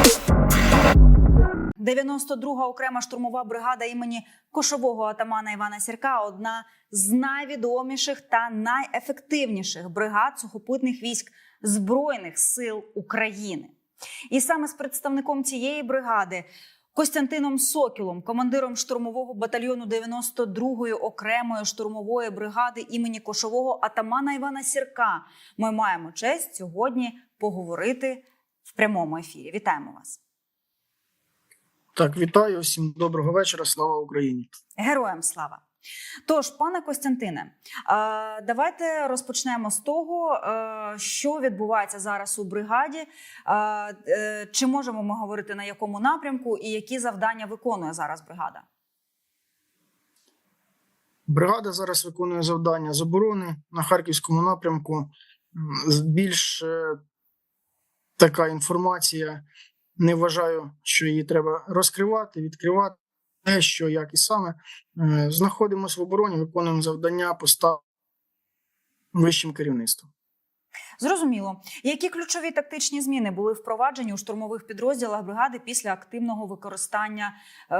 – 92-га окрема штурмова бригада імені кошового атамана Івана Сірка одна з найвідоміших та найефективніших бригад сухопутних військ Збройних сил України. І саме з представником цієї бригади Костянтином Сокілом, командиром штурмового батальйону 92-ї окремої штурмової бригади імені кошового атамана Івана Сірка, ми маємо честь сьогодні поговорити в прямому ефірі. Вітаємо вас! Так, вітаю всім доброго вечора. Слава Україні. Героям слава! Тож, пане Костянтине, давайте розпочнемо з того, що відбувається зараз у бригаді. Е, Чи можемо ми говорити на якому напрямку і які завдання виконує зараз бригада? Бригада зараз виконує завдання з оборони на харківському напрямку. Більш е, така інформація. Не вважаю, що її треба розкривати, відкривати. Те, що як і саме Е, знаходимося в обороні, виконуємо завдання постав вищим керівництвом. Зрозуміло, які ключові тактичні зміни були впроваджені у штурмових підрозділах бригади після активного використання е,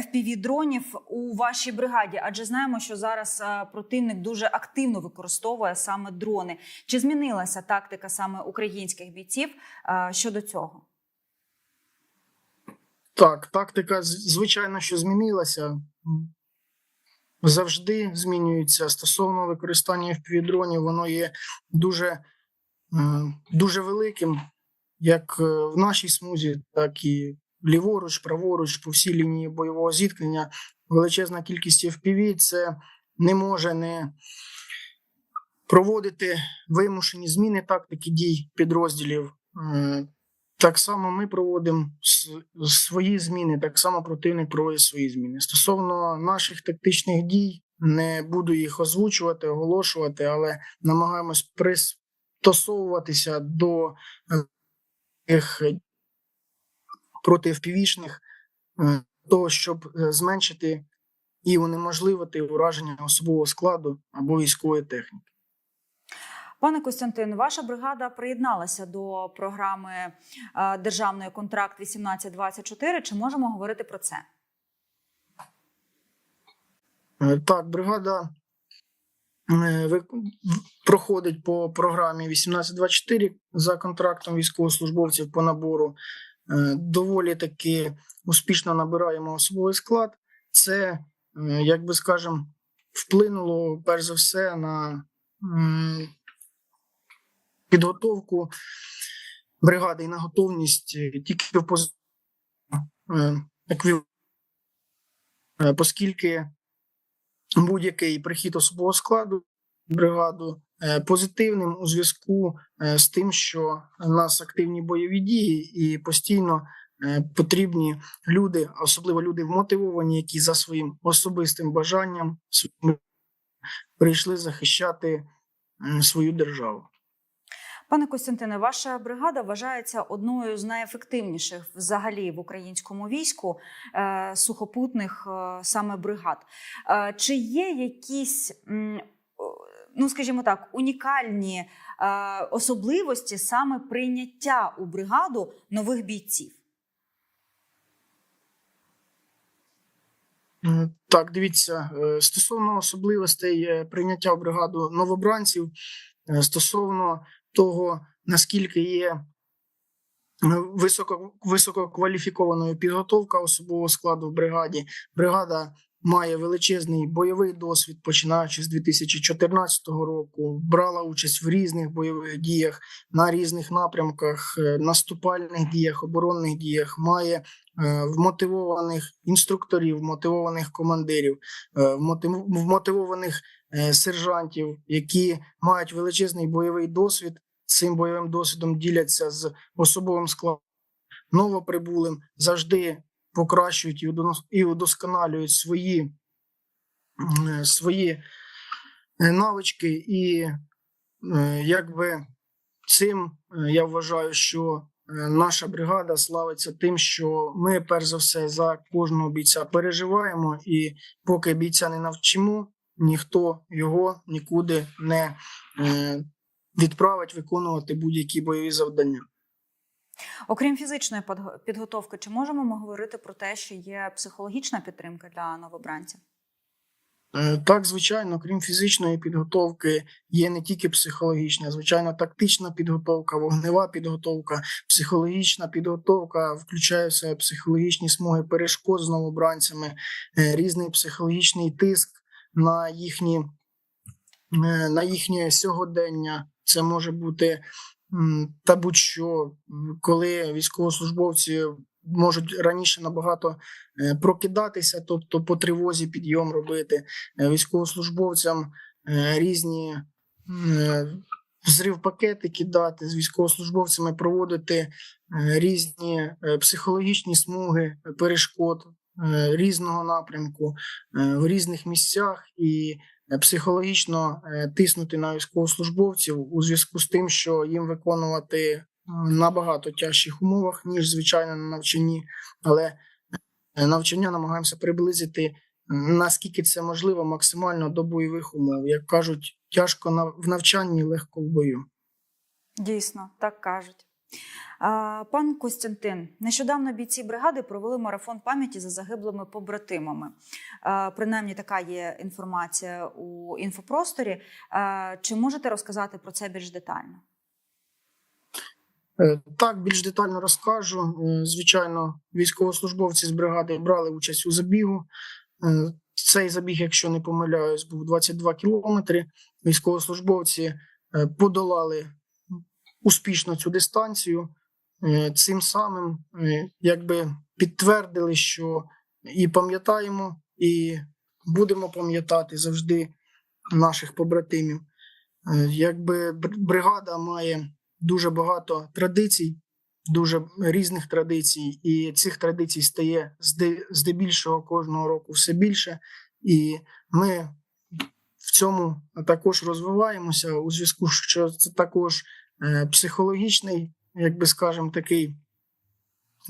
fpv дронів у вашій бригаді? Адже знаємо, що зараз е, противник дуже активно використовує саме дрони. Чи змінилася тактика саме українських бійців е, щодо цього? Так, тактика, звичайно, що змінилася. Завжди змінюється стосовно використання FPV-дронів, воно є дуже, е, дуже великим, як е, в нашій смузі, так і ліворуч, праворуч, по всій лінії бойового зіткнення. Величезна кількість FPV це не може не проводити вимушені зміни тактики дій підрозділів. Е, так само ми проводимо свої зміни, так само противник проводить свої зміни. Стосовно наших тактичних дій, не буду їх озвучувати, оголошувати, але намагаємось пристосовуватися до е, тих проти впівішних, того, щоб е, зменшити і унеможливити ураження особового складу або військової техніки. Пане Костянтин, ваша бригада приєдналася до програми е, державної контракт 1824. Чи можемо говорити про це? Е, Так, бригада е, проходить по програмі 1824 за контрактом військовослужбовців по набору. Доволі таки успішно набираємо особовий склад. Це, як би скажемо, вплинуло перш за все на підготовку бригади і на готовність е, тільки в поз... е, е, оскільки будь-який прихід особового складу бригаду позитивним у зв'язку з тим, що у нас активні бойові дії, і постійно потрібні люди, особливо люди вмотивовані, які за своїм особистим бажанням прийшли захищати свою державу. Пане Костянтине, ваша бригада вважається одною з найефективніших взагалі в українському війську е, сухопутних е, саме бригад. Е, чи є якісь, м, ну скажімо так, унікальні е, особливості саме прийняття у бригаду нових бійців? Так, дивіться, е, стосовно особливостей е, прийняття в бригаду новобранців, е, стосовно того, наскільки є е, високо, висококваліфікованою підготовка особового складу в бригаді, бригада має величезний бойовий досвід, починаючи з 2014 року, брала участь в різних бойових діях на різних напрямках, е, наступальних діях, оборонних діях, має е, вмотивованих інструкторів, вмотивованих командирів, вмотив- вмотивованих сержантів, які мають величезний бойовий досвід. Цим бойовим досвідом діляться з особовим складом. Новоприбулим, завжди покращують і удос- і удосконалюють свої, е, свої е, навички, і е, якби цим е, я вважаю, що е, наша бригада славиться тим, що ми перш за все за кожного бійця переживаємо, і поки бійця не навчимо, ніхто його нікуди не е, відправить виконувати будь-які бойові завдання. Окрім фізичної підготовки, чи можемо ми говорити про те, що є психологічна підтримка для новобранців? Е, Так, звичайно, крім фізичної підготовки, є не тільки психологічна, звичайно, тактична підготовка, вогнева підготовка, психологічна підготовка включає в себе психологічні смуги перешкод з новобранцями, е, різний психологічний тиск на їхні е, на їхнє сьогодення. Це може бути та будь-що, коли військовослужбовці можуть раніше набагато е, прокидатися, тобто по тривозі підйом робити е, військовослужбовцям різні взрив пакети кидати з військовослужбовцями, проводити різні психологічні смуги перешкод різного напрямку е, в різних місцях і е, психологічно е, тиснути на військовослужбовців у зв'язку з тим, що їм виконувати е, набагато тяжчих умовах, ніж звичайно на навчанні, але е, навчання намагаємося приблизити наскільки це можливо, максимально до бойових умов. Як кажуть, тяжко в навчанні, легко в бою. Дійсно, так кажуть. Пан Костянтин, нещодавно бійці бригади провели марафон пам'яті за загиблими побратимами. Принаймні, така є інформація у інфопросторі. Чи можете розказати про це більш детально? Е, Так, більш детально розкажу. Звичайно, військовослужбовці з бригади брали участь у забігу. Е, Цей забіг, якщо не помиляюсь, був 22 кілометри. Військовослужбовці е, подолали успішно цю дистанцію. Е, Цим самим е, якби підтвердили, що і пам'ятаємо, і будемо пам'ятати завжди наших побратимів. Е, Якби бригада має дуже багато традицій, дуже різних традицій, і цих традицій стає здебільшого кожного року все більше. І ми в цьому також розвиваємося у зв'язку, що це також е, психологічний, як би скажемо, такий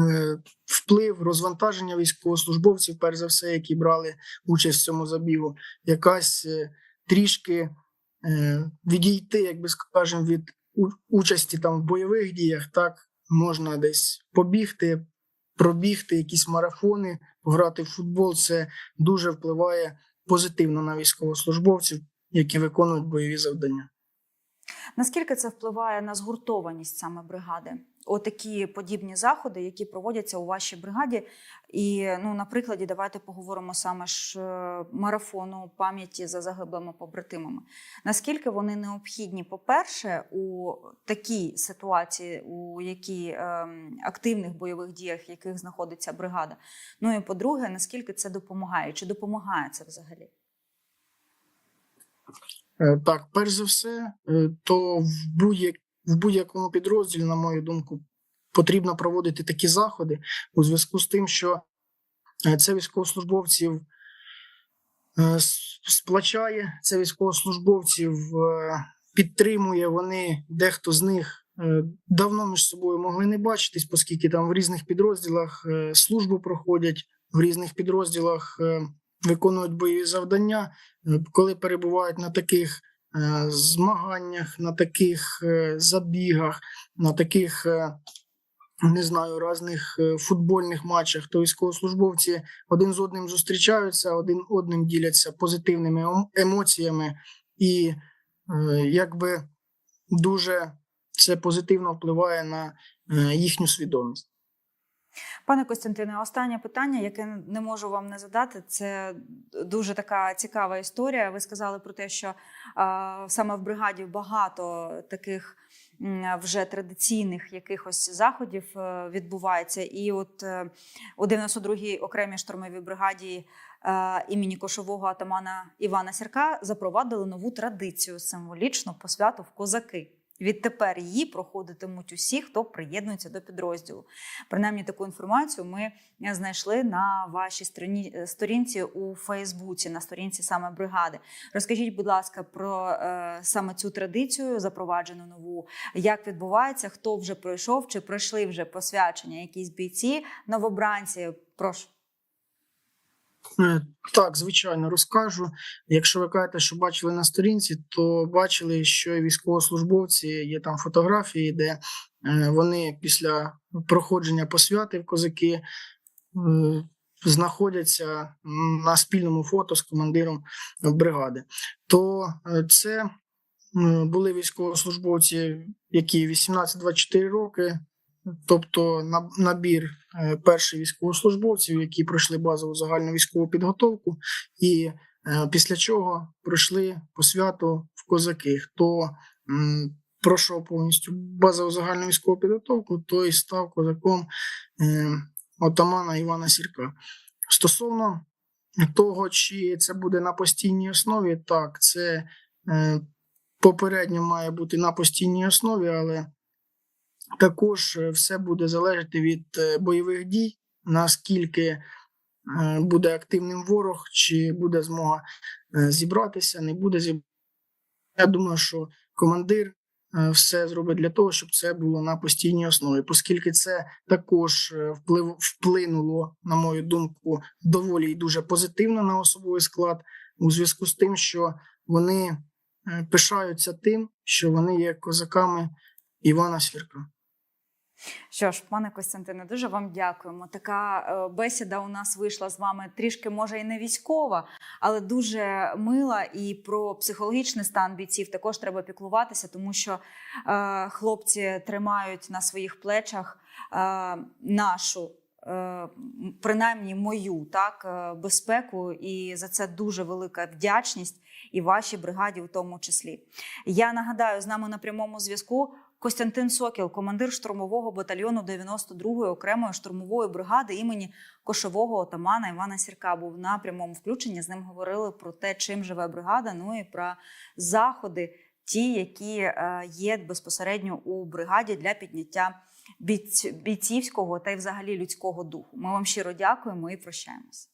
е, вплив, розвантаження військовослужбовців, перш за все, які брали участь в цьому забігу, якась е, трішки відійти, як би скажемо, від участі там в бойових діях, так можна десь побігти, пробігти якісь марафони, пограти в футбол. Це дуже впливає позитивно на військовослужбовців, які виконують бойові завдання. Наскільки це впливає на згуртованість саме бригади? Отакі подібні заходи, які проводяться у вашій бригаді. І ну, на прикладі, давайте поговоримо саме ж е, марафону пам'яті за загиблими побратимами. Наскільки вони необхідні, по-перше, у такій ситуації, у якій ем, активних бойових діях, в яких знаходиться бригада? Ну і по-друге, наскільки це допомагає? Чи допомагає це взагалі? Е, Так, перш за все, е, то в будь-як в будь-якому підрозділі, на мою думку, потрібно проводити такі заходи у зв'язку з тим, що е, це військовослужбовців е, сплачає, це військовослужбовців е, підтримує. Вони дехто з них давно між собою могли не бачитись, оскільки там в різних підрозділах службу проходять, в різних підрозділах виконують бойові завдання. Коли перебувають на таких змаганнях, на таких е, забігах, на таких. е, Не знаю, різних е, футбольних матчах, то військовослужбовці один з одним зустрічаються, один одним діляться позитивними ем- емоціями, і е, якби дуже це позитивно впливає на е, їхню свідомість. Пане Костянтине, останнє питання, яке не можу вам не задати, це дуже така цікава історія. Ви сказали про те, що саме в бригаді багато таких вже традиційних якихось заходів е, відбувається. І от е, у 92-й окремій штурмовій бригаді е, імені кошового атамана Івана Сірка запровадили нову традицію символічну посвяту в козаки. Відтепер її проходитимуть усі, хто приєднується до підрозділу. Принаймні таку інформацію ми знайшли на вашій стороні, сторінці у Фейсбуці, на сторінці саме бригади. Розкажіть, будь ласка, про е, саме цю традицію, запроваджену нову, як відбувається, хто вже пройшов, чи пройшли вже посвячення якісь бійці, новобранці. Прошу. Е, Так, звичайно, розкажу. Якщо ви кажете, що бачили на сторінці, то бачили, що і військовослужбовці є там фотографії, де Е, Вони після проходження посвяти в козаки е, знаходяться на спільному фото з командиром бригади. То це були військовослужбовці, які 18-24 роки, тобто набір е, перших військовослужбовців, які пройшли базову загальну військову підготовку, і е, після чого пройшли по святу в козаки. Хто пройшов повністю базову загальну військову підготовку, той став козаком е, отамана Івана Сірка. Стосовно того, чи це буде на постійній основі, так, це попередньо має бути на постійній основі, але також е, все буде залежати від е, бойових дій, наскільки е, буде активним ворог, чи буде змога зібратися, не буде зібратися. Я думаю, що командир все зробить для того, щоб це було на постійній основі, оскільки це також вплив, вплинуло, на мою думку, доволі і дуже позитивно на особовий склад, у зв'язку з тим, що вони пишаються тим, що вони є козаками Івана Свірка. Що ж, пане Костянтине, дуже вам дякуємо. Така е, бесіда у нас вийшла з вами трішки, може, і не військова, але дуже мила. І про психологічний стан бійців також треба піклуватися, тому що е, хлопці тримають на своїх плечах е, нашу. е, Принаймні мою так е, безпеку, і за це дуже велика вдячність і вашій бригаді, у тому числі. Я нагадаю, з нами на прямому зв'язку Костянтин Сокіл, командир штурмового батальйону 92-ї окремої штурмової бригади імені кошового отамана Івана Сірка, був на прямому включенні. З ним говорили про те, чим живе бригада. Ну і про заходи, ті, які е, є безпосередньо у бригаді для підняття бійцівського та й взагалі людського духу. Ми вам щиро дякуємо і прощаємось.